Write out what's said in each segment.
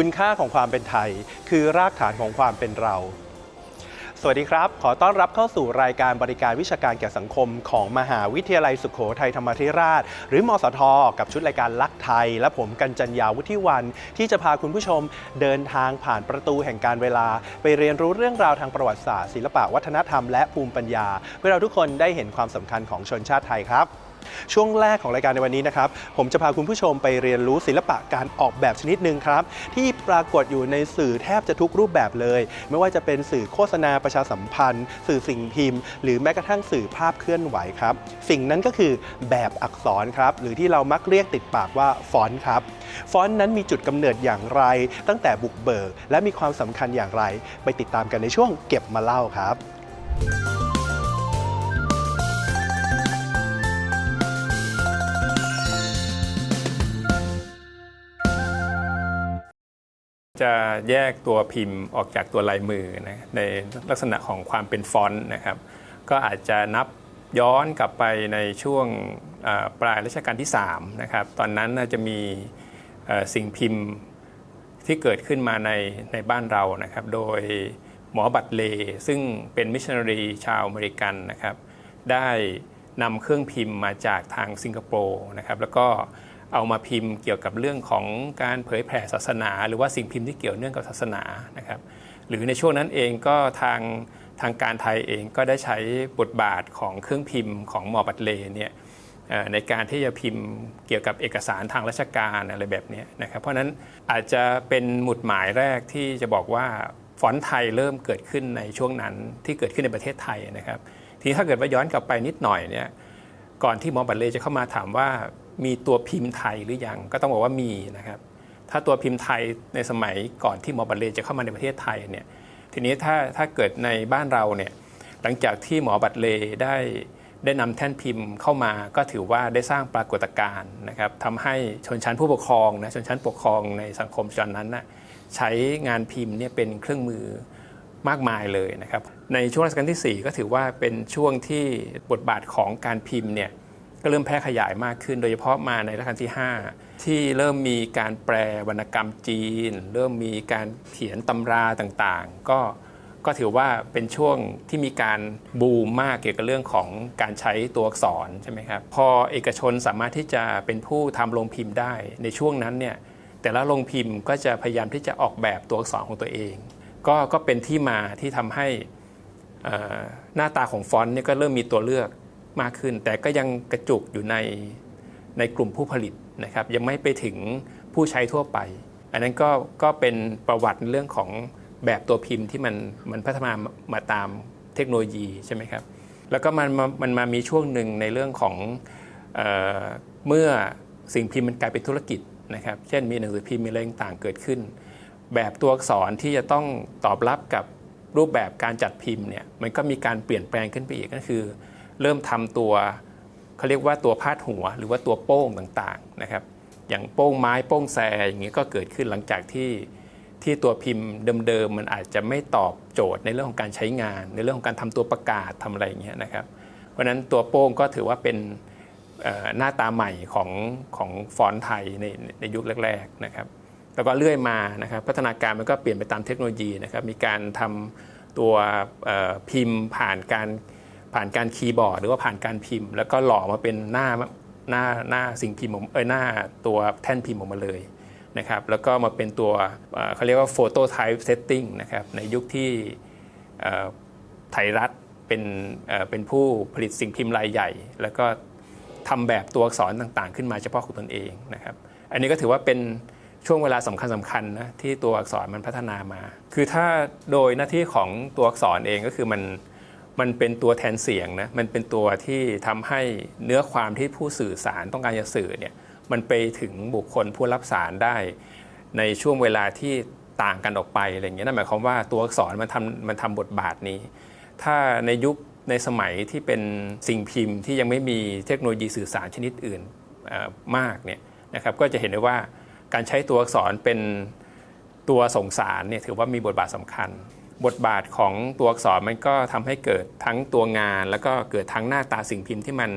คุณค่าของความเป็นไทย คือรากฐานของความเป็นเรา สวัสดีครับ ขอต้อนรับเข้าสู่รายการบริการวิชาการแก่สังคม ของมหาวิทยาลัยสุขโขทัยธรรมธิราช หรือมสท กับชุดรายการลักไทย และผมกัญจัญญาวุฒิวัน ที่จะพาคุณผู้ชมเดินทางผ่านประตูแห่งการเวลา ไปเรียนรู้เรื่องราวทางประวัติศาสตร์ศิลปะวัฒนธรรมและภูมิปัญญา เพื่อเราทุกคนได้เห็นความสำคัญของชนชาติไทยครับ ช่วงแรกของรายการในวันนี้นะครับผมจะพาคุณผู้ชมไปเรียนรู้ศิลปะการออกแบบชนิดหนึ่งครับ ที่ปรากฏอยู่ในสื่อแทบจะทุกรูปแบบเลย ไม่ว่าจะเป็นสื่อโฆษณาประชาสัมพันธ์ สื่อสิ่งพิมพ์ หรือแม้กระทั่งสื่อภาพเคลื่อนไหวครับ สิ่งนั้นก็คือแบบอักษรครับ หรือที่เรามักเรียกติดปากว่าฟอนต์ครับฟอนต์นั้นมีจุดกำเนิดอย่างไร ตั้งแต่บุกเบิก และมีความสำคัญอย่างไร ไปติดตามกันในช่วงเก็บมาเล่าครับ จะแยกตัวพิมพ์ออกจากตัวลายมือนะในลักษณะของความเป็นฟอนต์นะครับ ก็อาจจะนับย้อนกลับไปในช่วงปลายรัชกาลที่3นะครับตอนนั้นจะมีสิ่งพิมพ์ที่เกิดขึ้นมาในในบ้านเรานะครับ โดยหมอบัตเล ซึ่งเป็นมิชชันนารีชาวอเมริกันนะครับ ได้นำเครื่องพิมพ์มาจากทางสิงคโปร์นะครับ แล้วก็ เอามาพิมพ์เกี่ยวกับเรื่องของการเผยแผ่ศาสนา หรือว่าสิ่งพิมพ์ที่เกี่ยวเนื่องกับศาสนานะครับหรือในช่วงนั้นเองก็ทางทางการไทยเองก็ได้ใช้บทบาทของเครื่องพิมพ์ของหมอบัตเลเนี่ยในการที่จะพิมพ์เกี่ยวกับเอกสารทางราชการอะไรแบบนี้นะครับเพราะนั้นอาจจะเป็นหมุดหมายแรกที่จะบอกว่าฟอนต์ไทยเริ่มเกิดขึ้นในช่วงนั้นที่เกิดขึ้นในประเทศไทยนะครับ ทีถ้าเกิดว่าย้อนกลับไปนิดหน่อยเนี่ยก่อนที่หมอบัตเลจะเข้ามาถามว่า มีตัวพิมพ์ไทยหรือยัง ก็ต้องบอกว่ามีนะครับ ถ้าตัวพิมพ์ไทยในสมัยก่อนที่หมอบัตเลจะเข้ามาในประเทศไทยเนี่ย ทีนี้ถ้าถ้าเกิดในบ้านเราเนี่ย หลังจากที่หมอบัตเลได้ได้นำแท่นพิมพ์เข้ามาก็ถือว่าได้สร้างปรากฏการณ์นะครับทำให้ชนชั้นผู้ปกครองนะชนชั้นปกครองในสังคมตอนนั้นนะใช้งานพิมพ์เนี่ยเป็นเครื่องมือมากมายเลยนะครับในช่วงรัชกาลที่ 4 ก็ถือว่าเป็นช่วงที่บทบาทของการพิมพ์เนี่ย ก็เริ่มแพร่ขยายมากขึ้น โดยเฉพาะมาในรัชกาลที่ 5 ที่เริ่มมีการแปลวรรณกรรมจีน เริ่มมีการเขียนตำราต่างๆ ก็ก็ถือว่าเป็นช่วงที่มีการบูมมากเกี่ยวกับเรื่องของการใช้ตัวอักษรใช่ไหมครับพอเอกชนสามารถที่จะเป็นผู้ทำโรงพิมพ์ได้ ในช่วงนั้นเนี่ยแต่ละโรงพิมพ์ก็จะพยายามที่จะออกแบบตัวอักษรของตัวเอง ก็ก็เป็นที่มาที่ทำให้อ่อหน้าตาของฟอนต์เนี่ยก็เริ่มมีตัวเลือก มากขึ้น แต่ก็ยังกระจุกอยู่ในในกลุ่มผู้ผลิตนะครับ ยังไม่ไปถึงผู้ใช้ทั่วไป อันนั้นก็ก็เป็นประวัติเรื่องของแบบตัวพิมพ์ที่มันมันพัฒนามาตามเทคโนโลยีใช่ไหมครับ แล้วก็มันมันมามีช่วงหนึ่งในเรื่องของเออเมื่อสิ่งพิมพ์มันกลายเป็นธุรกิจนะครับ เช่นมีหนังสือพิมพ์มีอะไรต่างเกิดขึ้น แบบตัวอักษรที่จะต้องตอบรับกับรูปแบบการจัดพิมพ์เนี่ยมันก็มีการเปลี่ยนแปลงขึ้นไปอีกก็คือ เริ่มทำตัวเขาเรียกว่าตัวพาดหัว หรือว่าตัวโป้งต่างๆนะครับ อย่างโป้งไม้โป้งแซอย่างนี้ก็เกิดขึ้นหลังจากที่ที่ตัวพิมพ์เดิมๆมันอาจจะไม่ตอบโจทย์ในเรื่องของการใช้งาน ในเรื่องของการทำตัวประกาศทำอะไรอย่างเงี้ยนะครับ เพราะฉะนั้นตัวโป้งก็ถือว่าเป็นหน้าตาใหม่ของของฟอนต์ไทยในในยุคแรกๆนะครับ แล้วก็เลื่อยมานะครับ พัฒนาการมันก็เปลี่ยนไปตามเทคโนโลยีนะครับ มีการทำตัวพิมพ์ผ่านการ ผ่านการคีย์บอร์ดหรือว่าผ่านการพิมพ์ แล้วก็หล่อมาเป็นหน้าหน้าหน้าสิ่งพิมพ์ออกเออหน้าตัวแท่นพิมพ์ออกมาเลยนะครับแล้วก็มาเป็นตัวเเขาเรียกว่า Photo Type Setting นะครับในยุคที่ไทยรัฐเป็นเอ่อเป็นผู้ผลิตสิ่งพิมพ์รายใหญ่ แล้วก็ทำแบบตัวอักษรต่างๆ ขึ้นมาเฉพาะของตนเองนะครับอันนี้ก็ถือว่าเป็นช่วงเวลาสำคัญสำคัญนะที่ตัวอักษรมันพัฒนามา คือถ้าโดยหน้าที่ของตัวอักษรเองก็คือมัน มันเป็นตัวแทนเสียงนะมันเป็นตัวที่ทำให้เนื้อความที่ผู้สื่อสารต้องการจะสื่อเนี่ยมันไปถึงบุคคลผู้รับสารได้ ในช่วงเวลาที่ต่างกันออกไปอะไรอย่างเงี้ยนั่นหมายความว่าตัวอักษรมันทำมันทำบทบาทนี้ ถ้าในยุคในสมัยที่เป็นสิ่งพิมพ์ที่ยังไม่มีเทคโนโลยีสื่อสารชนิดอื่นมากเนี่ยนะครับก็จะเห็นได้ว่าการใช้ตัวอักษรเป็นตัวส่งสารเนี่ยถือว่ามีบทบาทสำคัญ บทบาทของตัวอักษรมันก็ทำให้เกิดทั้งตัวงาน แล้วก็เกิดทั้งหน้าตาสิ่งพิมพ์ที่มัน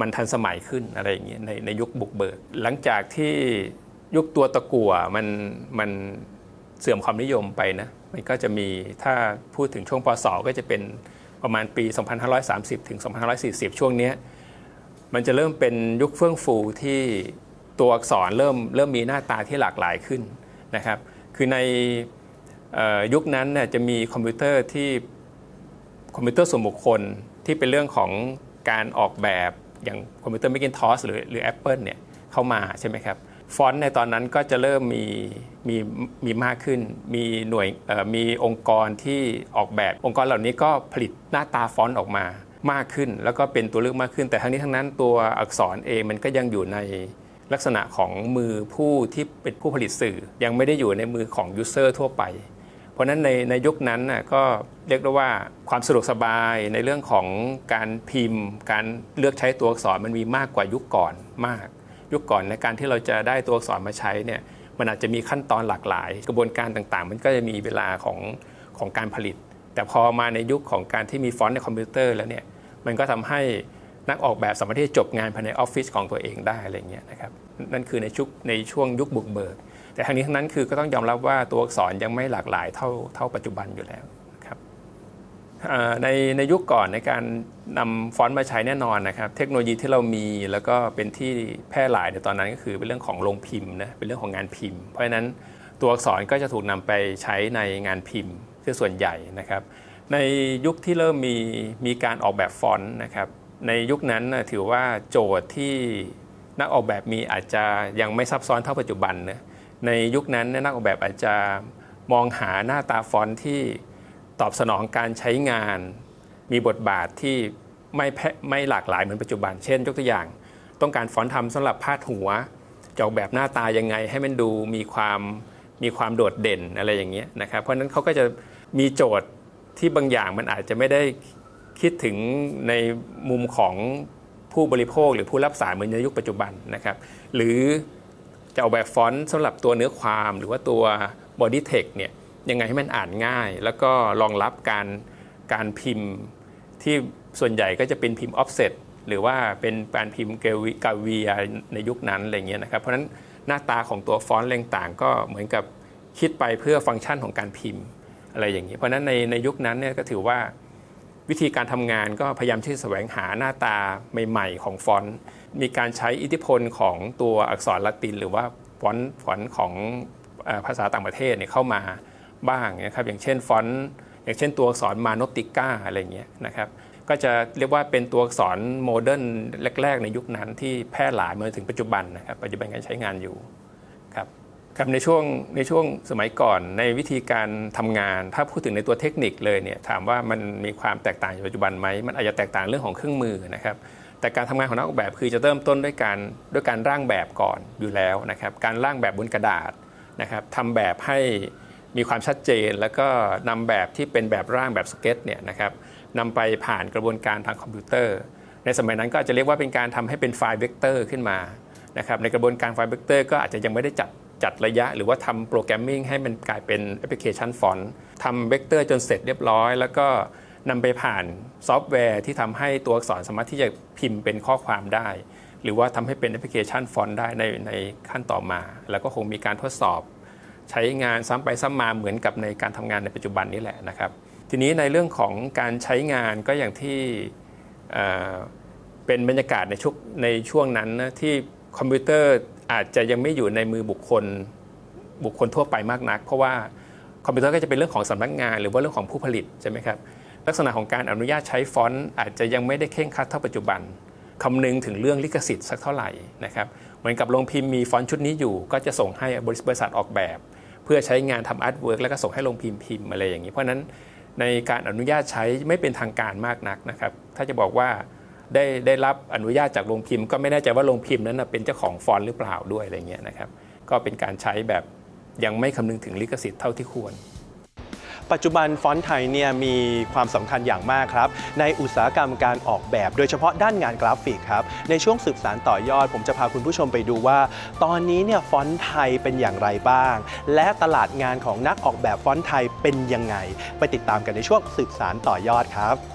มันทันสมัยขึ้นอะไรอย่างเงี้ยในในยุคบุกเบิก หลังจากที่ยุคตัวตะกั่วมันมันเสื่อมความนิยมไปนะมันก็จะมีถ้าพูดถึงช่วงปศก็จะเป็นประมาณปี 2530 ถึง 2540 ช่วงเนี้ยมันจะเริ่มเป็นยุคเฟื่องฟูที่ตัวอักษรเริ่มเริ่มมีหน้าตาที่หลากหลายขึ้นนะครับ คือใน ยุคนั้นน่ยจะมีคอมพิวเตอร์ที่คอมพิวเตอร์ส่วนบุคคลที่เป็นเรื่องของการออกแบบอย่างคอมพิวเตอร์ Macintosh หรือหรือ Apple เนี่ยเข้ามาใช่ไหมครับฟอนต์ในตอนนั้นก็จะเริ่มมีมีมีมากขึ้น มีหน่วยมีองค์กรที่ออกแบบ องค์กรเหล่านี้ก็ผลิตหน้าตาฟอนต์ออกมามากขึ้น แล้วก็เป็นตัวเลือกมากขึ้น แต่ทั้งนี้ทั้งนั้นตัวอักษรเองมันก็ยังอยู่ในลักษณะของมือผู้ที่เป็นผู้ผลิตสื่อ ยังไม่ได้อยู่ในมือของยูเซอร์ทั่วไป เพราะฉะนั้นในในยุคนั้นน่ะก็เรียกได้ว่าความสะดวกสบายในเรื่องของการพิมพ์ การเลือกใช้ตัวอักษรมันมีมากกว่ายุคก่อนมาก ยุคก่อนในการที่เราจะได้ตัวอักษรมาใช้เนี่ยมันอาจจะมีขั้นตอนหลากหลาย กระบวนการต่างๆ มันก็จะมีเวลาของของการผลิต แต่พอมาในยุคของการที่มีฟอนต์ในคอมพิวเตอร์แล้วเนี่ยมันก็ทำให้นักออกแบบสามารถที่จะจบงานภายในออฟฟิศของตัวเองได้อะไรเงี้ยนะครับนั่นคือในชุกในช่วงยุคบุกเบิก แต่ทั้งนี้ทั้งนั้นคือก็ต้องยอมรับว่าตัวอักษรยังไม่หลากหลายเท่าเท่าปัจจุบันอยู่แล้วครับในในยุคก่อนในการนำฟอนต์มาใช้แน่นอนนะครับ เทคโนโลยีที่เรามีแล้วก็เป็นที่แพร่หลายในตอนนั้นก็คือเป็นเรื่องของโรงพิมพ์นะเป็นเรื่องของงานพิมพ์ เพราะฉะนั้นตัวอักษรก็จะถูกนำไปใช้ในงานพิมพ์คือส่วนใหญ่นะครับ ในยุคที่เริ่มมีมีการออกแบบฟอนต์นะครับในยุคนั้นถือว่าโจทย์ที่นักออกแบบมีอาจจะยังไม่ซับซ้อนเท่าปัจจุบันนะ ในยุคนั้นนักออกแบบอาจจะมองหาหน้าตาฟอนต์ที่ตอบสนองการใช้งาน มีบทบาทที่ไม่แพไม่หลากหลายเหมือนปัจจุบัน เช่น ยกตัวอย่าง ต้องการฟอนต์ทำสำหรับพาดหัวจะออกแบบหน้าตายังไงให้มันดูมีความมีความโดดเด่นอะไรอย่างเงี้ยนะครับ เพราะฉะนั้นเขาก็จะมีโจทย์ที่บางอย่างมันอาจจะไม่ได้คิดถึงในมุมของผู้บริโภคหรือผู้รับสารเหมือนในยุคปัจจุบันนะครับ หรือ จะออกแบบฟอนต์สำหรับตัวเนื้อความหรือว่าตัว body text เนี่ยยังไงให้มันอ่านง่าย แล้วก็รองรับการการพิมพ์ที่ส่วนใหญ่ก็จะเป็นพิมพ์ offset หรือว่าเป็นการพิมพ์เกลวิกาเวียในยุคนั้นอะไรเงี้ยนะครับ เพราะฉะนั้นหน้าตาของตัวฟอนต์ต่างๆ ก็เหมือนกับคิดไปเพื่อฟังก์ชันของการพิมพ์อะไรอย่างนี้ เพราะฉะนั้นในในยุคนั้นเนี่ยก็ถือว่าวิธีการทำงานก็พยายามที่จะแสวงหาหน้าตาใหม่ ๆ ของฟอนต์ มีการใช้อิทธิพลของตัวอักษรละติน หรือว่าฟอนต์ฟอนต์ของภาษาต่างประเทศเนี่ยเข้ามาบ้างนะครับอย่างเช่นฟอนต์อย่างเช่นตัวอักษรมานติก้าอะไรเงี้ยนะครับก็จะเรียกว่าเป็นตัวอักษรโมเดิร์นแรก ๆ ในยุคนั้นที่แพร่หลายมาถึงปัจจุบันนะครับปัจจุบันการใช้งานอยู่ครับครับในช่วงในช่วงสมัยก่อนในวิธีการทำงาน ถ้าพูดถึงในตัวเทคนิคเลยเนี่ยถามว่ามันมีความแตกต่างจากปัจจุบันไหมมันอาจจะแตกต่างเรื่องของเครื่องมือนะครับ แต่การทำงานของนักออกแบบคือจะเริ่มต้นด้วยการด้วยการร่างแบบก่อนอยู่แล้วนะครับ การร่างแบบบนกระดาษนะครับทำแบบให้มีความชัดเจน แล้วก็นำแบบที่เป็นแบบร่างแบบสเก็ตเนี่ยนะครับนำไปผ่านกระบวนการทางคอมพิวเตอร์ ในสมัยนั้นก็อาจจะเรียกว่าเป็นการทำให้เป็นไฟล์เวกเตอร์ขึ้นมานะครับในกระบวนการไฟล์เวกเตอร์ก็อาจจะยังไม่ได้จัดจัดระยะ หรือว่าทำโปรแกรมมิ่งให้มันกลายเป็นแอปพลิเคชันฟอนต์ทำเวกเตอร์จนเสร็จเรียบร้อย แล้วก็ นำไปผ่านซอฟต์แวร์ที่ทำให้ตัวอักษรสามารถที่จะพิมพ์เป็นข้อความได้ หรือว่าทำให้เป็นแอปพลิเคชันฟอนต์ได้ในในขั้นต่อมา แล้วก็คงมีการทดสอบ ใช้งานซ้ำไปซ้ำมาเหมือนกับในการทำงานในปัจจุบันนี้แหละนะครับ ทีนี้ในเรื่องของการใช้งานก็อย่างที่เเป็นบรรยากาศในช่วงในช่วงนั้นนะที่คอมพิวเตอร์อาจจะยังไม่อยู่ในมือบุคคลบุคคลทั่วไปมากนัก เพราะว่าคอมพิวเตอร์ก็จะเป็นเรื่องของสำนักงาน หรือว่าเรื่องของผู้ผลิตใช่ไหมครับ ลักษณะของการอนุญาตใช้ฟอนต์อาจจะยังไม่ได้เข่งครัดเท่าปัจจุบันคำนึงถึงเรื่องลิขสิทธิ์สักเท่าไหร่นะครับเหมือนกับโรงพิมพ์มีฟอนต์ชุดนี้อยู่ ก็จะส่งให้บริษัทออกแบบ เพื่อใช้งานทำอาร์ตเวิร์กแล้วก็ส่งให้โรงพิมพ์พิมพ์อะไรอย่างนี้ เพราะฉะนั้นในการอนุญาตใช้ไม่เป็นทางการมากนักนะครับถ้าจะบอกว่าได้ได้รับอนุญาตจากโรงพิมพ์ก็ไม่แน่ใจว่าโรงพิมพ์นั้นเป็นเจ้าของฟอนต์หรือเปล่าด้วยอะไรเงี้ยนะครับก็เป็นการใช้แบบยังไม่คำนึงถึงลิขสิทธิ์เท่าที่ควร ปัจจุบันฟอนต์ไทยเนี่ยมีความสำคัญอย่างมากครับ ในอุตสาหกรรมการออกแบบ โดยเฉพาะด้านงานกราฟิกครับ ในช่วงสืบสารต่อยอด ผมจะพาคุณผู้ชมไปดูว่า ตอนนี้เนี่ยฟอนต์ไทยเป็นอย่างไรบ้าง และตลาดงานของนักออกแบบฟอนต์ไทยเป็นยังไง ไปติดตามกันในช่วงสืบสารต่อยอดครับ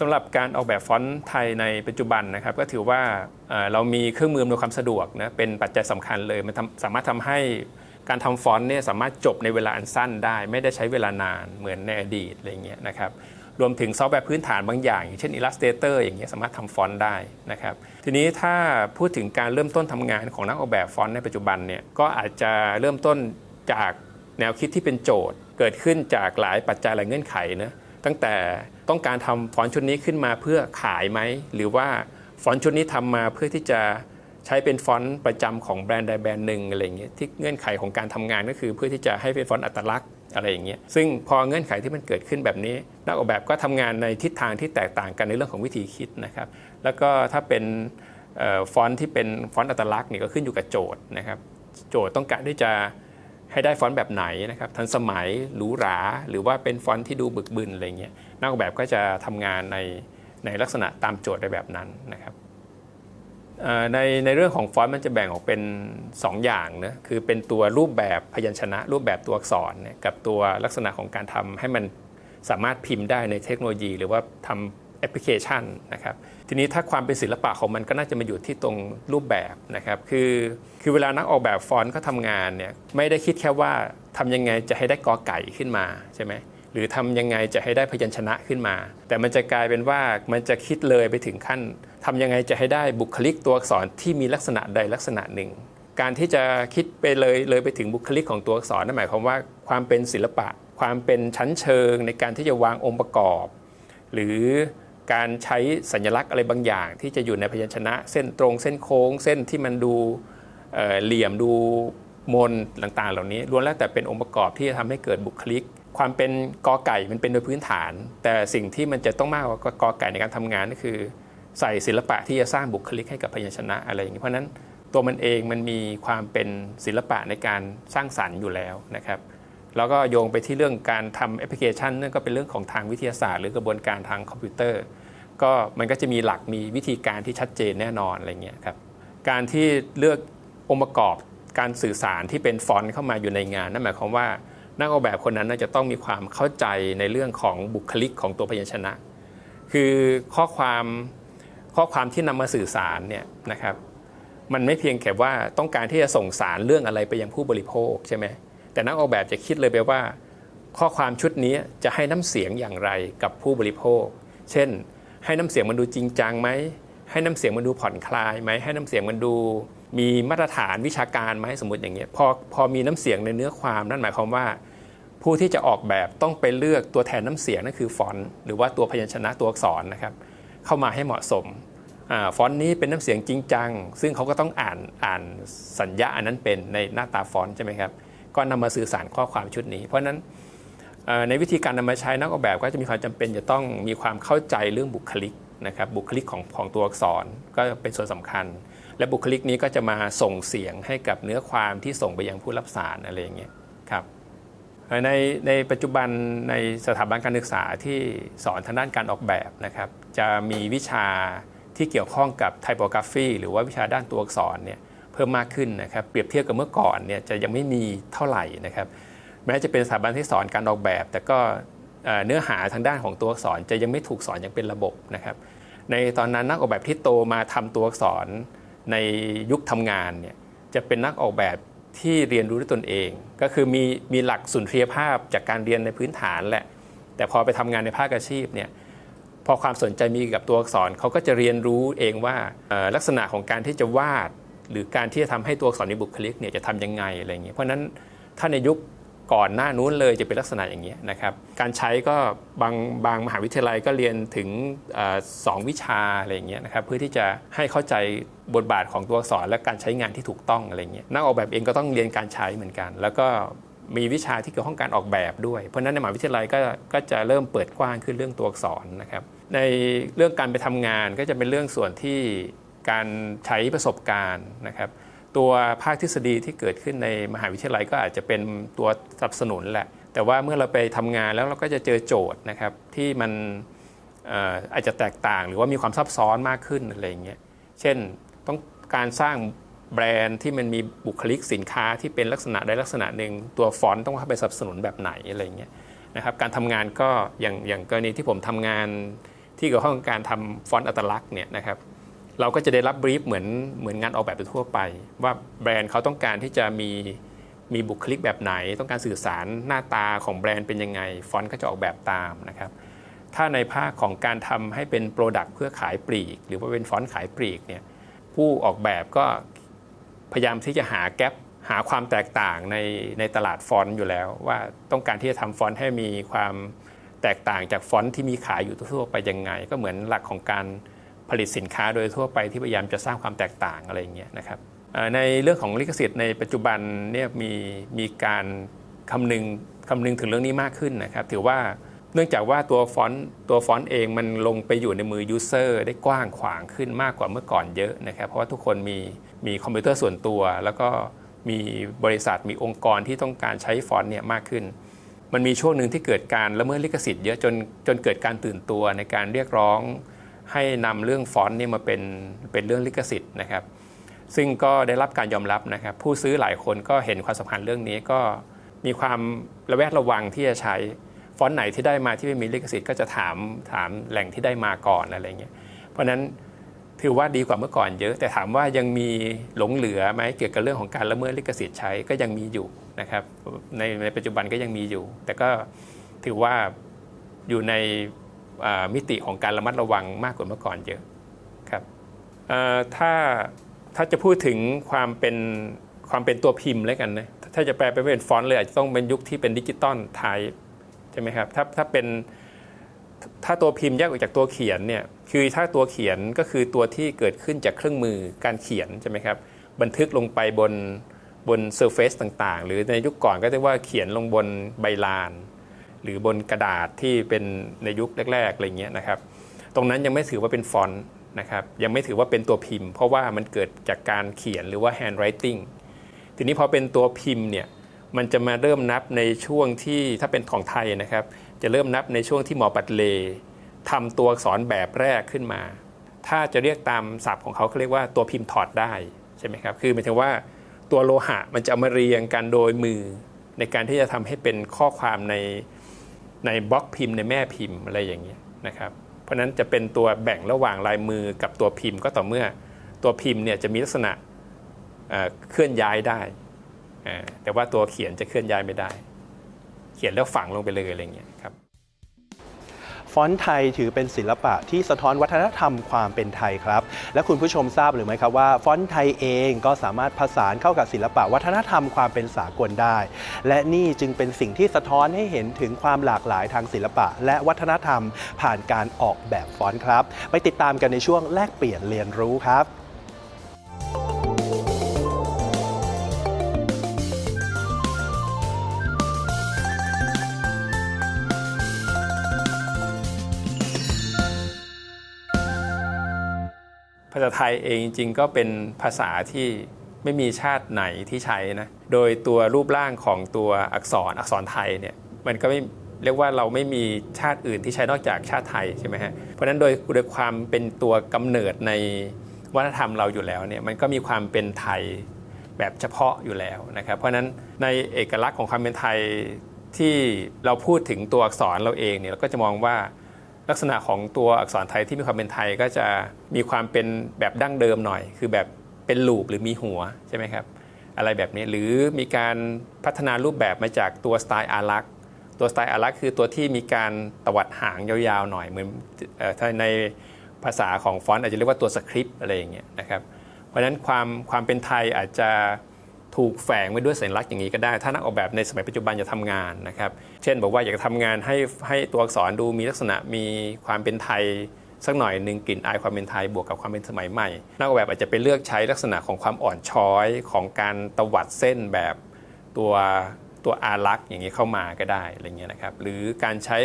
สำหรับการออกแบบฟอนต์ไทยในปัจจุบันนะครับก็ถือว่าเรามีเครื่องมืออำนวยความสะดวกนะเป็นปัจจัยสำคัญเลยมันสามารถทำให้การทำฟอนต์เนี่ยสามารถจบในเวลาอันสั้นได้ ไม่ได้ใช้เวลานานเหมือนในอดีตอะไรเงี้ยนะครับรวมถึงซอฟต์แวร์พื้นฐานบางอย่าง อย่างเช่น Illustrator อย่างเงี้ยสามารถทำฟอนต์ได้นะครับทีนี้ถ้าพูดถึงการเริ่มต้นทำงานของนักออกแบบฟอนต์ในปัจจุบันเนี่ยก็อาจจะเริ่มต้นจากแนวคิดที่เป็นโจทย์ เกิดขึ้นจากหลายปัจจัยหลายเงื่อนไขนะตั้งแต่ ต้องการทำฟอนต์ชุดนี้ขึ้นมาเพื่อขายไหม หรือว่าฟอนต์ชุดนี้ทำมาเพื่อที่จะใช้เป็นฟอนต์ประจำของแบรนด์ใดแบรนด์หนึ่งอะไรอย่างเงี้ยที่เงื่อนไขของการทำงานก็คือ เพื่อที่จะให้เป็นฟอนต์อัตลักษณ์อะไรอย่างเงี้ยซึ่งพอเงื่อนไขที่มันเกิดขึ้นแบบนี้นักออกแบบก็ทำงานในทิศทางที่แตกต่างกันในเรื่องของวิธีคิดนะครับ แล้วก็ถ้าเป็นออฟอนต์ที่เป็นฟอนต์อัตลักษณ์เนี่ยก็ขึ้นอยู่กับโจทย์นะครับ โจทย์ต้องการที่จะให้ได้ฟอนต์แบบไหนนะครับทันสมัยหรูหรา หรือว่าเป็นฟอนต์ที่ดูบึกบึนอะไรเงี้ย นักออกแบบก็จะทำงานในในลักษณะตามโจทย์ในแบบนั้นนะครับในในเรื่องของฟอนต์มันจะแบ่งออกเป็น 2 อย่างนะคือเป็นตัวรูปแบบพยัญชนะ รูปแบบตัวอักษรเนี่ยกับตัวลักษณะของการทำให้มันสามารถพิมพ์ได้ในเทคโนโลยี หรือว่าทำแอปพลิเคชันนะครับทีนี้ถ้าความเป็นศิลปะของมันก็น่าจะมาอยู่ที่ตรงรูปแบบนะครับคือคือเวลานักออกแบบฟอนต์เขาทำงานเนี่ยไม่ได้คิดแค่ว่าทำยังไงจะให้ได้กอไก่ขึ้นมาใช่ไหม หรือทำยังไงจะให้ได้พยัญชนะขึ้นมา แต่มันจะกลายเป็นว่ามันจะคิดเลยไปถึงขั้นทำยังไงจะให้ได้บุคลิกตัวอักษรที่มีลักษณะใดลักษณะหนึ่ง การที่จะคิดไปเลยเลยไปถึงบุคลิกของตัวอักษรนั่นหมายความว่าความเป็นศิลปะ ความเป็นชั้นเชิงในการที่จะวางองค์ประกอบ หรือการใช้สัญลักษณ์อะไรบางอย่าง ที่จะอยู่ในพยัญชนะ เส้นตรงเส้นโค้ง เส้นที่มันดูเอ่อเหลี่ยมดูมนต่างๆ เหล่านี้ล้วนแล้วแต่เป็นองค์ประกอบที่จะทำให้เกิดบุคลิก ความเป็นกอไก่มันเป็นโดยพื้นฐาน แต่สิ่งที่มันจะต้องมากกว่ากอไก่ในการทำงานก็คือ ใส่ศิลปะที่จะสร้างบุคลิกให้กับพยัญชนะอะไรอย่างนี้เพราะฉะนั้นตัวมันเองมันมีความเป็นศิลปะในการสร้างสรรค์อยู่แล้วนะครับแล้วก็โยงไปที่เรื่องการทำแอปพลิเคชันนั่นก็เป็นเรื่องของทางวิทยาศาสตร์ หรือกระบวนการทางคอมพิวเตอร์ ก็มันก็จะมีหลักมีวิธีการที่ชัดเจนแน่นอนอะไรเงี้ยครับการที่เลือกองค์ประกอบการสื่อสารที่เป็นฟอนต์เข้ามาอยู่ในงานนั่นหมายความว่า นักออกแบบคนนั้นน่าจะต้องมีความเข้าใจในเรื่องของบุคลิกของตัวพยัญชนะ คือข้อความข้อความที่นำมาสื่อสารเนี่ยนะครับมันไม่เพียงแค่ว่าต้องการที่จะส่งสารเรื่องอะไรไปยังผู้บริโภคใช่ไหมแต่นักออกแบบจะคิดเลยไปว่า ข้อความชุดนี้จะให้น้ำเสียงอย่างไรกับผู้บริโภค เช่น ให้น้ำเสียงมันดูจริงจังไหมให้น้ำเสียงมันดูผ่อนคลายไหมให้น้ำเสียงมันดู มีมาตรฐานวิชาการไหมสมมติอย่างเงี้ยพอพอมีน้ำเสียงในเนื้อความนั่นหมายความว่า ผู้ที่จะออกแบบต้องไปเลือกตัวแทนน้ำเสียงนั่นคือฟอนต์หรือว่าตัวพยัญชนะตัวอักษรนะครับเข้ามาให้เหมาะสมอฟอนต์นี้เป็นน้ำเสียงจริงจัง ซึ่งเขาก็ต้องอ่านอ่านสัญญาอันนั้นเป็นในหน้าตาฟอนต์ใช่ไหมครับก็นำมาสื่อสารข้อความชุดนี้ เพราะฉะนั้นในวิธีการนำมาใช้นักออกแบบก็จะมีความจำเป็นจะต้องมีความเข้าใจเรื่องบุคลิกนะครับบุคลิกของของตัวอักษรก็เป็นส่วนสำคัญ และบุคลิกนี้ก็จะมาส่งเสียงให้กับเนื้อความที่ส่งไปยังผู้รับสารอะไรอย่างเงี้ยครับในในปัจจุบันในสถาบันการศึกษาที่สอนทางด้านการออกแบบนะครับ จะมีวิชาที่เกี่ยวข้องกับไทโปกราฟีหรือว่าวิชาด้านตัวอักษรเนี่ยเพิ่มมากขึ้นนะครับเปรียบเทียบกับเมื่อก่อนเนี่ยจะยังไม่มีเท่าไหร่นะครับ แม้จะเป็นสถาบันที่สอนการออกแบบ แต่ก็เอ่อเนื้อหาทางด้านของตัวอักษรจะยังไม่ถูกสอนอย่างเป็นระบบนะครับ ในตอนนั้นนักออกแบบที่โตมาทำตัวอักษร ในยุคทำงานเนี่ยจะเป็นนักออกแบบที่เรียนรู้ด้วยตนเอง ก็คือมีมีหลักสุนทรียภาพจากการเรียนในพื้นฐานแหละ แต่พอไปทำงานในภาคอาชีพเนี่ยพอความสนใจมีกับตัวอักษรเขาก็จะเรียนรู้เองว่าลักษณะของการที่จะวาด หรือการที่จะทำให้ตัวอักษรในบุคลิกเนี่ยจะทำยังไงอะไรอย่างเงี้ยเพราะฉะนั้นถ้าในยุค ก่อนหน้านู้นเลยจะเป็นลักษณะอย่างเงี้นะครับ การใช้ก็บางบางมหาวิทยาลัยก็เรียนถึงอสองวิชาอะไรอย่างเงี้ยนะครับเพื่อที่จะให้เข้าใจบทบาทของตัวอักษรและการใช้งานที่ถูกต้องอะไรเงี้ยนักออกแบบเองก็ต้องเรียนการใช้เหมือนกัน แล้วก็มีวิชาที่เกี่ยวข้องการออกแบบด้วย เพราะฉะนั้นในมหาวิทยาลัยก็ก็จะเริ่มเปิดกว้างขึ้นเรื่องตัวอักษรนะครับ ในเรื่องการไปทำงานก็จะเป็นเรื่องส่วนที่การใช้ประสบการณ์นะครับ ตัวภาคทฤษฎีที่เกิดขึ้นในมหาวิทยาลัยก็อาจจะเป็นตัวสนับสนุนแหละ แต่ว่าเมื่อเราไปทำงานแล้วเราก็จะเจอโจทย์นะครับที่มันอาจจะแตกต่างหรือว่ามีความซับซ้อนมากขึ้นอะไรอย่างเงี้ย เช่นต้องการสร้างแบรนด์ที่มันมีบุคลิกสินค้าที่เป็นลักษณะใดลักษณะหนึ่งตัวฟอนต์ต้องเข้าไปสนับสนุนแบบไหนอะไรอย่างเงี้ยนะครับการทำงานก็อย่างอย่างกรณีที่ผมทำงานที่เกี่ยวข้องกับการทำฟอนต์อัตลักษณ์เนี่ยนะครับ เราก็จะได้รับบรีฟเหมือนเหมือนงานออกแบบทั่วไป ว่าแบรนด์เขาต้องการที่จะมีมีบุคลิกแบบไหน ต้องการสื่อสารหน้าตาของแบรนด์เป็นยังไง ฟอนต์ก็จะออกแบบตามนะครับ ถ้าในภาคของการทำให้เป็นโปรดักต์เพื่อขายปลีก หรือว่าเป็นฟอนต์ขายปลีกเนี่ยผู้ออกแบบก็พยายามที่จะหาแกลบหาความแตกต่างในในตลาดฟอนต์อยู่แล้ว ว่าต้องการที่จะทำฟอนต์ให้มีความแตกต่างจากฟอนต์ที่มีขายอยู่ทั่วไปยังไง ก็เหมือนหลักของการ ผลิตสินค้าโดยทั่วไปที่พยายามจะสร้างความแตกต่างอะไรอย่างเงี้ยนะครับในเรื่องของลิขสิทธิ์ในปัจจุบันเนี่ยมีมีการคำนึงคำนึงถึงเรื่องนี้มากขึ้นนะครับถือว่าเนื่องจากว่าตัวฟอนต์ตัวฟอนต์เองมันลงไปอยู่ในมือยูเซอร์ได้กว้างขวางขึ้นมากกว่าเมื่อก่อนเยอะนะครับ เพราะว่าทุกคนมีมีคอมพิวเตอร์ส่วนตัว แล้วก็มีบริษัทมีองค์กรที่ต้องการใช้ฟอนต์เนี่ยมากขึ้น มันมีช่วงหนึ่งที่เกิดการละเมิดลิขสิทธิ์เยอะจนจนเกิดการตื่นตัวในการเรียกร้อง ให้นำเรื่องฟอนต์นี่มาเป็นเป็นเรื่องลิขสิทธิ์นะครับ ซึ่งก็ได้รับการยอมรับนะครับ ผู้ซื้อหลายคนก็เห็นความสำคัญเรื่องนี้ก็มีความระแวดระวังที่จะใช้ฟอนต์ไหนที่ได้มาที่ไม่มีลิขสิทธิ์ก็จะถามถามแหล่งที่ได้มาก่อนอะไรเงี้ยเพราะนั้นถือว่าดีกว่าเมื่อก่อนเยอะ แต่ถามว่ายังมีหลงเหลือไหมเกี่ยวกับเรื่องของการละเมิดลิขสิทธิ์ใช้ก็ยังมีอยู่นะครับในในปัจจุบันก็ยังมีอยู่ แต่ก็ถือว่าอยู่ใน มิติของการระมัดระวังมากกว่าเมื่อก่อนเยอะครับถ้าถ้าจะพูดถึงความเป็นความเป็นตัวพิมพ์แล้วกันนะถ้าจะแปลไปเป็นฟอนต์เลยอาจจะต้องเป็นยุคที่เป็นดิจิตอลไทป์ใช่ไหมครับถ้าถ้าเป็นถ้าตัวพิมพ์แยกออกจากตัวเขียนเนี่ยคือถ้าตัวเขียนก็คือตัวที่เกิดขึ้นจากเครื่องมือการเขียนใช่ไหมครับบันทึกลงไปบนบนเซอร์เฟซต่างๆ หรือในยุคก่อนก็เรียกว่าเขียนลงบนใบลาน หรือบนกระดาษที่เป็นในยุคแรกๆอะไรเงี้ยนะครับ ตรงนั้นยังไม่ถือว่าเป็นฟอนต์นะครับ ยังไม่ถือว่าเป็นตัวพิมพ์ เพราะว่ามันเกิดจากการเขียนหรือว่า handwriting ทีนี้พอเป็นตัวพิมพ์เนี่ยมันจะมาเริ่มนับในช่วงที่ถ้าเป็นของไทยนะครับ จะเริ่มนับในช่วงที่หมอปัตเลทำตัวอักษรแบบแรกขึ้นมา ถ้าจะเรียกตามศัพท์ของเขาเขาเรียกว่าตัวพิมพ์ถอดได้ใช่ไหมครับคือหมายถึงว่าตัวโลหะมันจะเอามาเรียงกันโดยมือในการที่จะทำให้เป็นข้อความใน ในบล็อกพิมพ์ในแม่พิมพ์อะไรอย่างเงี้ยนะครับ เพราะนั้นจะเป็นตัวแบ่งระหว่างลายมือกับตัวพิมพ์ก็ต่อเมื่อตัวพิมพ์เนี่ยจะมีลักษณะเเคลื่อนย้ายได้ แต่ว่าตัวเขียนจะเคลื่อนย้ายไม่ได้ เขียนแล้วฝังลงไปเลยอะไรเงี้ยครับ ฟอนต์ไทยถือเป็นศิลปะที่สะท้อนวัฒนธรรมความเป็นไทยครับ และคุณผู้ชมทราบหรือไม่ครับว่าฟอนต์ไทยเองก็สามารถผสานเข้ากับศิลปะวัฒนธรรมความเป็นสากลได้ และนี่จึงเป็นสิ่งที่สะท้อนให้เห็นถึงความหลากหลายทางศิลปะ และวัฒนธรรมผ่านการออกแบบฟอนต์ครับ ไปติดตามกันในช่วงแลกเปลี่ยนเรียนรู้ครับ ภาษาไทยเองจริง ๆ ก็เป็นภาษาที่ไม่มีชาติไหนที่ใช้นะโดยตัวรูปร่างของตัวอักษรอักษรไทยเนี่ยมันก็ไม่เรียกว่าเราไม่มีชาติอื่นที่ใช้นอกจากชาติไทยใช่ไหมฮะเพราะฉะนั้นโดยโดยความเป็นตัวกำเนิดในวัฒนธรรมเราอยู่แล้วเนี่ยมันก็มีความเป็นไทยแบบเฉพาะอยู่แล้วนะครับเพราะฉะนั้นในเอกลักษณ์ของความเป็นไทยที่เราพูดถึงตัวอักษรเราเองเนี่ยเราก็จะมองว่า ลักษณะของตัวอักษรไทยที่มีความเป็นไทยก็จะมีความเป็นแบบดั้งเดิมหน่อย คือแบบเป็นลูปหรือมีหัวใช่ไหมครับอะไรแบบนี้หรือมีการพัฒนารูปแบบมาจากตัวสไตล์อารักษ์ตัวสไตล์อารักษ์คือตัวที่มีการตวัดหางยาวๆหน่อยเหมือนถ้าในภาษาของฟอนต์อาจจะเรียกว่าตัวสคริปต์อะไรอย่างเงี้ยนะครับเพราะฉะนั้นความความเป็นไทยอาจจะ ถูกแฝงไว้ด้วยสัญลักษณ์อย่างนี้ก็ได้ ถ้านักออกแบบในสมัยปัจจุบันจะทำงานนะครับ เช่น บอกว่าอยากจะทำงานให้ให้ตัวอักษรดูมีลักษณะมีความเป็นไทยสักหน่อยหนึ่งกลิ่นอายความเป็นไทยบวกกับความเป็นสมัยใหม่ นักออกแบบอาจจะไปเลือกใช้ลักษณะของความอ่อนช้อยของการตวัดเส้นแบบตัวตัวอารักษ์อย่างนี้เข้ามาก็ได้อะไรเงี้ยนะครับ หรือการใช้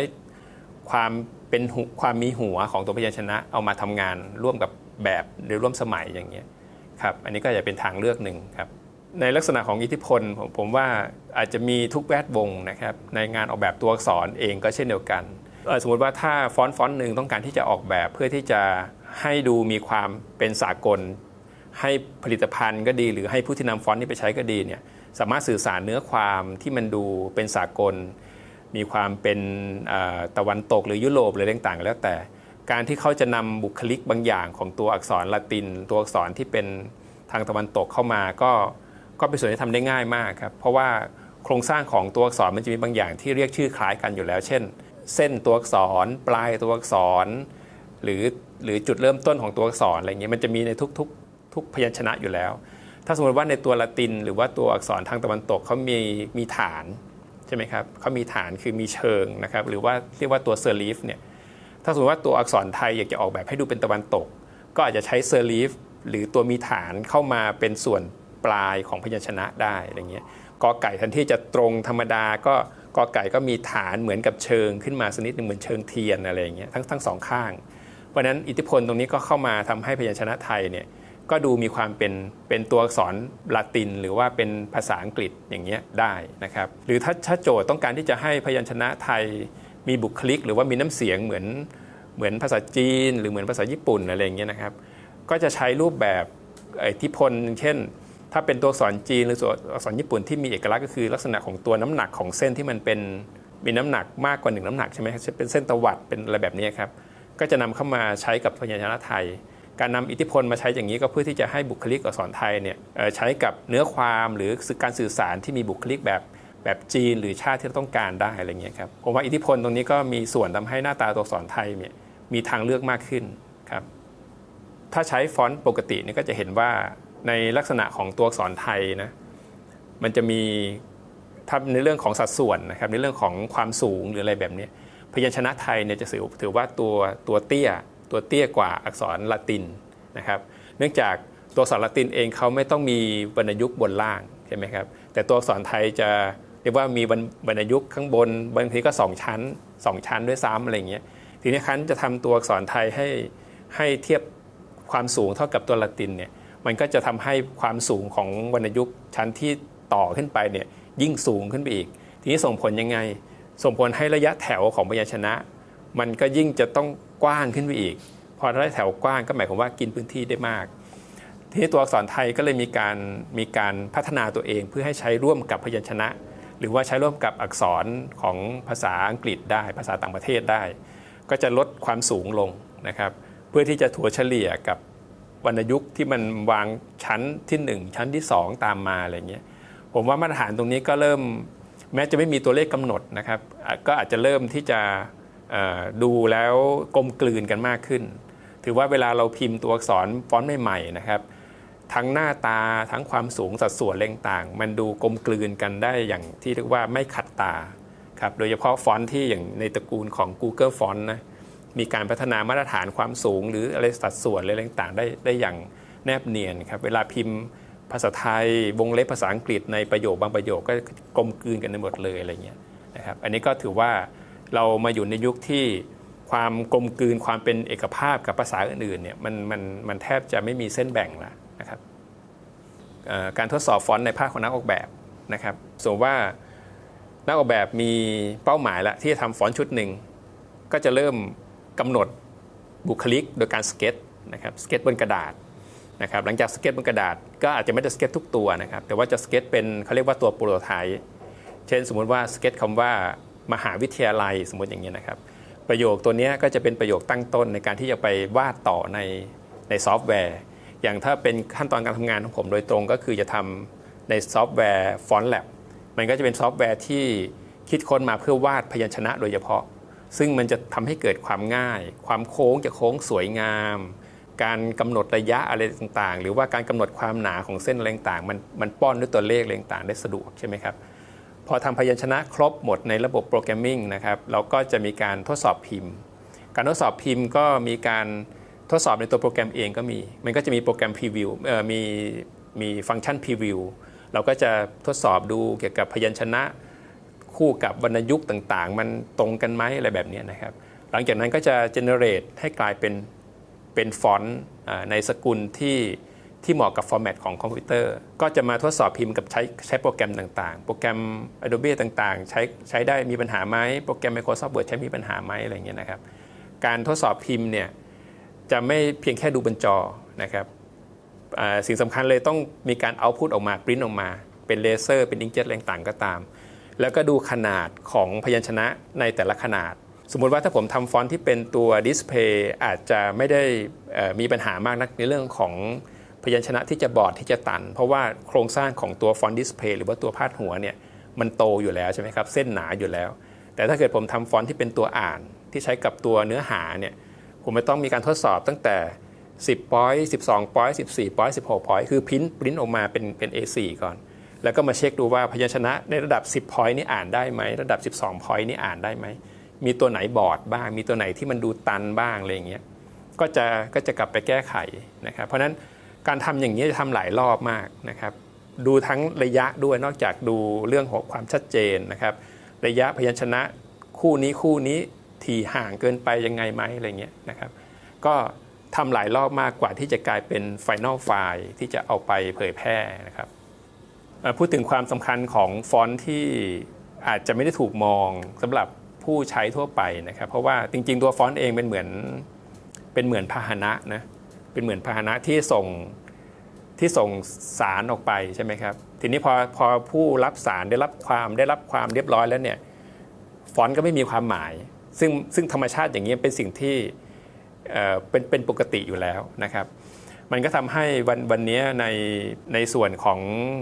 ความเป็นความมีหัวของตัวพยัญชนะเอามาทำงานร่วมกับแบบหรือร่วมสมัยอย่างเงี้ยครับ อันนี้ก็จะเป็นทางเลือกหนึ่งครับ ในลักษณะของอิทธิพลผมผมว่าอาจจะมีทุกแวดวงนะครับในงานออกแบบตัวอักษรเองก็เช่นเดียวกันสมมติว่าถ้าฟอนต์ฟอนต์หนึ่งต้องการที่จะออกแบบเพื่อที่จะให้ดูมีความเป็นสากล ให้ผลิตภัณฑ์ก็ดี หรือให้ผู้ที่นำฟอนต์นี้ไปใช้ก็ดีเนี่ยสามารถสื่อสารเนื้อความที่มันดูเป็นสากล มีความเป็นตะวันตกหรือยุโรปหรือต่างๆ แล้วแต่ การที่เขาจะนำบุคลิกบางอย่างของตัวอักษรละติน ตัวอักษรที่เป็นทางตะวันตกเข้ามาก็ ก็เป็นส่วนที่ทำได้ง่ายมากครับ เพราะว่าโครงสร้างของตัวอักษรมันจะมีบางอย่างที่เรียกชื่อคล้ายกันอยู่แล้ว เช่น เส้นตัวอักษร ปลายตัวอักษร หรือหรือจุดเริ่มต้นของตัวอักษรอะไรเงี้ยมันจะมีในทุกๆ ทุกพยัญชนะอยู่แล้ว ถ้าสมมติว่าในตัวละติน หรือว่าตัวอักษรทางตะวันตกเขามีมีฐานใช่ไหมครับเขามีฐานคือมีเชิงนะครับหรือว่าเรียกว่าตัวเซอร์ลีฟเนี่ยถ้าสมมติว่าตัวอักษรไทยอยากจะออกแบบให้ดูเป็นตะวันตก ก็อาจจะใช้เซอร์ลีฟหรือตัวมีฐานเข้ามาเป็นส่วน ปลายของพยัญชนะได้อะไรเงี้ยกอไก่ทันที่จะตรงธรรมดาก็กอไก่ก็มีฐานเหมือนกับเชิงขึ้นมาสนิดหนึ่งเหมือนเชิงเทียนอะไรเงี้ยทั้งทั้งสองข้าง เพราะนั้นอิทธิพลตรงนี้ก็เข้ามาทำให้พยัญชนะไทยเนี่ยก็ดูมีความเป็นเป็นตัวอักษรละติน หรือว่าเป็นภาษาอังกฤษอย่างเงี้ยได้นะครับหรือถ้าถ้าโจทย์ต้องการที่จะให้พยัญชนะไทยมีบุคลิก หรือว่ามีน้ำเสียงเหมือนเหมือนภาษาจีน หรือเหมือนภาษาญี่ปุ่นอะไรอย่างเงี้ยนะครับก็จะใช้รูปแบบอิทธิพลเช่น ถ้าเป็นตัวอักษรจีนหรือตัวอักษรญี่ปุ่นที่มีเอกลักษณ์ก็คือลักษณะของตัวน้ำหนักของเส้นที่มันเป็นมีน้ำหนักมากกว่าหนึ่งน้ำหนักใช่ไหมครับเป็นเส้นตวัดเป็นอะไรแบบนี้ครับก็จะนำเข้ามาใช้กับพยัญชนะไทย การนำอิทธิพลมาใช้อย่างนี้ก็เพื่อที่จะให้บุคลิกอักษรไทยเนี่ยใช้กับเนื้อความหรือการสื่อสารที่มีบุคลิกแบบแบบจีนหรือชาติที่เราต้องการได้อะไรเงี้ยครับผมว่าอิทธิพลตรงนี้ก็มีส่วนทำให้หน้าตาตัวอักษรไทยเนี่ยมีทางเลือกมากขึ้นครับถ้าใช้ฟอนต์ปกติเนี่ยก็จะเห็นว่า ในลักษณะของตัวอักษรไทยนะมันจะมีถ้าในเรื่องของสัดส่วนนะครับในเรื่องของความสูงหรืออะไรแบบนี้พยัญชนะไทยเนี่ยจะถือถือว่าตัวตัวเตี้ยตัวเตี้ยกว่าอักษรละตินนะครับ เนื่องจากตัวอักษรละตินเองเขาไม่ต้องมีวรรณยุกต์บนล่างใช่ไหมครับแต่ตัวอักษรไทยจะเรียกว่ามีวรรณวรรยุกต์ข้างบนบางทีก็สองชั้นสองชั้นด้วยซ้ำอะไรอย่างเงี้ยทีนี้คันจะทำตัวอักษรไทยให้ให้เทียบความสูงเท่ากับตัวละตินเนี่ย มันก็จะทำให้ความสูงของวรรณยุกต์ชั้นที่ต่อขึ้นไปเนี่ยยิ่งสูงขึ้นไปอีก ทีนี้ส่งผลยังไง ส่งผลให้ระยะแถวของพยัญชนะ มันก็ยิ่งจะต้องกว้างขึ้นไปอีก พอระยะแถวกว้างก็หมายความว่ากินพื้นที่ได้มาก ทีนี้ตัวอักษรไทยก็เลยมีการมีการพัฒนาตัวเองเพื่อให้ใช้ร่วมกับพยัญชนะ หรือว่าใช้ร่วมกับอักษรของภาษาอังกฤษได้ภาษาต่างประเทศได้ ก็จะลดความสูงลงนะครับ เพื่อที่จะถัวเฉลี่ยกับ วรรณยุกต์ที่มันวางชั้นที่ 1 ชั้นที่ 2 ตามมาอะไรเงี้ยผมว่ามาตรฐานตรงนี้ก็เริ่ม แม้จะไม่มีตัวเลขกำหนดนะครับ ก็อาจจะเริ่มที่จะดูแล้วกลมกลืนกันมากขึ้น ถือว่าเวลาเราพิมพ์ตัวอักษรฟอนต์ใหม่ๆนะครับทั้งหน้าตาทั้งความสูงสัดส่วนอะไรต่าง มันดูกลมกลืนกันได้อย่างที่เรียกว่าไม่ขัดตาครับโดยเฉพาะฟอนต์ที่อย่างในตระกูลของ Google Font นะ มีการพัฒนามาตรฐานความสูง หรืออะไรสัดส่วนอะไรต่างๆได้ได้อย่างแนบเนียนครับเวลาพิมพ์ภาษาไทยวงเล็บภาษาอังกฤษในประโยคบางประโยคก็กลมกลืนกันในหมดเลยอะไรเงี้ยนะครับอันนี้ก็ถือว่าเรามาอยู่ในยุคที่ความกลมกลืนความเป็นเอกภาพกับภาษาอื่นๆเนี่ยมันมันมันแทบจะไม่มีเส้นแบ่งล้วนะครับการทดสอบฟอนต์ในภาคของนักออกแบบนะครับสมมติว่านักออกแบบมีเป้าหมายละที่จะทำฟอนต์ชุดหนึ่งก็จะเริ่ม กำหนดบุคลิกโดยการสเก็ตนะครับสเก็ตบนกระดาษนะครับหลังจากสเก็ตบนกระดาษก็อาจจะไม่ได้สเก็ตทุกตัวนะครับแต่ว่าจะสเก็ตเป็นเขาเรียกว่าตัวโปรโตไทป์เช่น สมมุติว่าสเก็ตคำว่ามหาวิทยาลัยสมมติอย่างนี้นะครับประโยคตัวนี้ก็จะเป็นประโยคตั้งต้นในการที่จะไปวาดต่อในในซอฟต์แวร์ อย่างถ้าเป็นขั้นตอนการทำงานของผมโดยตรงก็คือจะทำในซอฟต์แวร์ฟอนต์แลบมันก็จะเป็นซอฟต์แวร์ที่คิดค้นมาเพื่อวาดพยัญชนะโดยเฉพาะ ซึ่งมันจะทำให้เกิดความง่าย ความโค้งจะโค้งสวยงาม การกำหนดระยะอะไรต่างๆ หรือว่าการกำหนดความหนาของเส้นอะไรต่างๆมันมันป้อนด้วยตัวเลขอะไรต่างๆได้สะดวกใช่ไหมครับพอทำพยัญชนะครบหมดในระบบโปรแกรมมิ่งนะครับเราก็จะมีการทดสอบพิมพ์ การทดสอบพิมพ์ก็มีการทดสอบในตัวโปรแกรมเองก็มี มันก็จะมีโปรแกรม preview เอ่อมีมีฟังก์ชัน preview เราก็จะทดสอบดูเกี่ยวกับพยัญชนะ คู่กับวรรณยุกต์ต่างๆ มันตรงกันไหมอะไรแบบนี้นะครับ หลังจากนั้นก็จะ generate ให้กลายเป็นเป็นฟอนต์ในสกุลที่ที่เหมาะกับฟอร์แมตของคอมพิวเตอร์ ก็จะมาทดสอบพิมพ์กับใช้ใช้โปรแกรมต่างๆ โปรแกรม Adobe ต่างๆ ใช้ใช้ได้มีปัญหาไหมโปรแกรม Microsoft Word ใช้มีปัญหาไหมอะไรเงี้ยนะครับ การทดสอบพิมพ์เนี่ยจะไม่เพียงแค่ดูบนจอนะครับสิ่งสำคัญเลยต้องมีการเอาพุตออกมาปริ้นออกมา เป็นเลเซอร์ เป็นอิงเจ็ตอะไรต่างก็ตาม แล้วก็ดูขนาดของพยัญชนะในแต่ละขนาด สมมติว่าถ้าผมทำฟอนต์ที่เป็นตัวดิสเพย์อาจจะไม่ได้มีปัญหามากนักในเรื่องของพยัญชนะที่จะบอดที่จะตัน เพราะว่าโครงสร้างของตัวฟอนต์ดิสเพย์หรือว่าตัวพาดหัวเนี่ยมันโตอยู่แล้วใช่ไหมครับ เส้นหนาอยู่แล้ว แต่ถ้าเกิดผมทำฟอนต์ที่เป็นตัวอ่านที่ใช้กับตัวเนื้อหาเนี่ยผมไม่ต้องมีการทดสอบตั้งแต่ 10 point 12 point 14 point 16 point คือพิมพ์ปริ้นออกมาเป็นเป็น A4 ก่อน แล้วก็มาเช็คดูว่าพยัญชนะในระดับ 10 point นี่อ่านได้ไหมระดับ 12 point นี่อ่านได้ไหมมีตัวไหนบอดบ้าง มีตัวไหนที่มันดูตันบ้างอะไรอย่างเงี้ยก็จะก็จะกลับไปแก้ไขนะครับ เพราะฉะนั้นการทำอย่างนี้จะทำหลายรอบมากนะครับ ดูทั้งระยะด้วยนอกจากดูเรื่องของความชัดเจนนะครับ ระยะพยัญชนะคู่นี้คู่นี้ที่ห่างเกินไปยังไงไหมอะไรเงี้ยนะครับ ก็ทำหลายรอบมากกว่าที่จะกลายเป็นไฟนลไฟล์ที่จะเอาไปเผยแพร่นะครับ พูดถึงความสำคัญของฟอนต์ที่อาจจะไม่ได้ถูกมองสำหรับผู้ใช้ทั่วไปนะครับ เพราะว่าจริง ๆ ตัวฟอนต์เองเป็นเหมือนเป็นเหมือนพาหนะนะเป็นเหมือนพาหนะที่ส่งที่ส่งสารออกไปใช่ไหมครับ ทีนี้พอพอผู้รับสารได้รับความได้รับความเรียบร้อยแล้วเนี่ยฟอนต์ก็ไม่มีความหมาย ซึ่งซึ่งธรรมชาติอย่างนี้เป็นสิ่งที่เอ่อเป็นเป็นปกติอยู่แล้วนะครับ มันก็ทำให้วันวันนี้ในในส่วนของ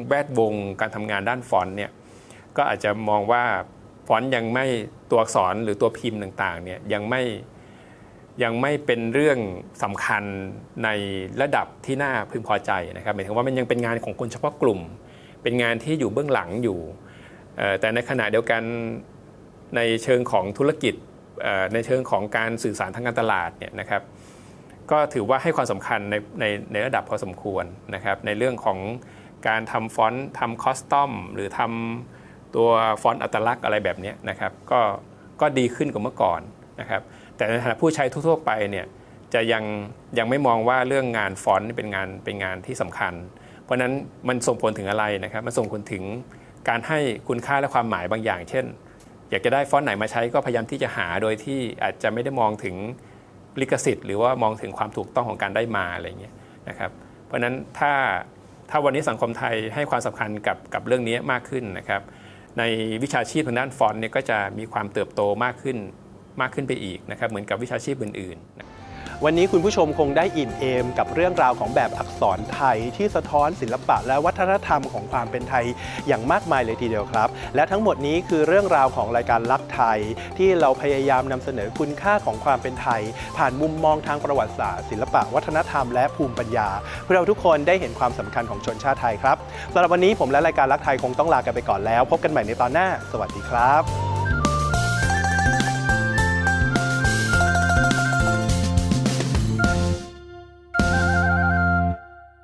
แวดวงการทำงานด้านฟอนต์เนี่ยก็อาจจะมองว่าฟอนต์ยังไม่ตัวอักษรหรือตัวพิมพ์ต่างๆเนี่ยยังไม่ยังไม่เป็นเรื่องสำคัญในระดับที่น่าพึงพอใจนะครับหมายถึงว่ามันยังเป็นงานของคนเฉพาะกลุ่ม เป็นงานที่อยู่เบื้องหลังอยู่แต่ในขณะเดียวกันในเชิงของธุรกิจในเชิงของการสื่อสารทางการตลาดเนี่ยนะครับ ก็ถือว่าให้ความสำคัญในในในระดับพอสมควรนะครับ ในเรื่องของการทำฟอนต์ทำคอสตอมหรือทำตัวฟอนต์อัตลักษณ์อะไรแบบนี้นะครับ ก็ก็ดีขึ้นกว่าเมื่อก่อนนะครับ แต่ในฐานะผู้ใช้ทั่วๆไปเนี่ยจะยังยังไม่มองว่าเรื่องงานฟอนต์เป็นงานเป็นงานที่สำคัญ เพราะนั้นมันส่งผลถึงอะไรนะครับ มันส่งผลถึงการให้คุณค่าและความหมายบางอย่าง เช่น อยากจะได้ฟอนต์ไหนมาใช้ก็พยายามที่จะหาโดยที่อาจจะไม่ได้มองถึง ลิขสิทธิ์หรือว่ามองถึงความถูกต้องของการได้มาอะไรเงี้ยนะครับเพราะฉะนั้นถ้าถ้าวันนี้สังคมไทยให้ความสำคัญกับกับเรื่องนี้มากขึ้นนะครับ ในวิชาชีพทางด้านฟอนต์เนี่ยก็จะมีความเติบโตมากขึ้นมากขึ้นไปอีกนะครับเหมือนกับวิชาชีพอื่นๆ วันนี้คุณผู้ชมคงได้อิ่มเอม กับเรื่องราวของแบบอักษรไทยที่สะท้อนศิลปะและวัฒนธรรมของความเป็นไทยอย่างมากมายเลยทีเดียวครับ และทั้งหมดนี้คือเรื่องราวของรายการลักไทย ที่เราพยายามนำเสนอคุณค่าของความเป็นไทย ผ่านมุมมองทางประวัติศาสตร์ ศิลปะวัฒนธรรมและภูมิปัญญา เพื่อเราทุกคนได้เห็นความสำคัญของชนชาติไทยครับสำหรับวันนี้ผมและรายการลักไทยคงต้องลากันไปก่อนแล้ว พบกันใหม่ในตอนหน้า สวัสดีครับ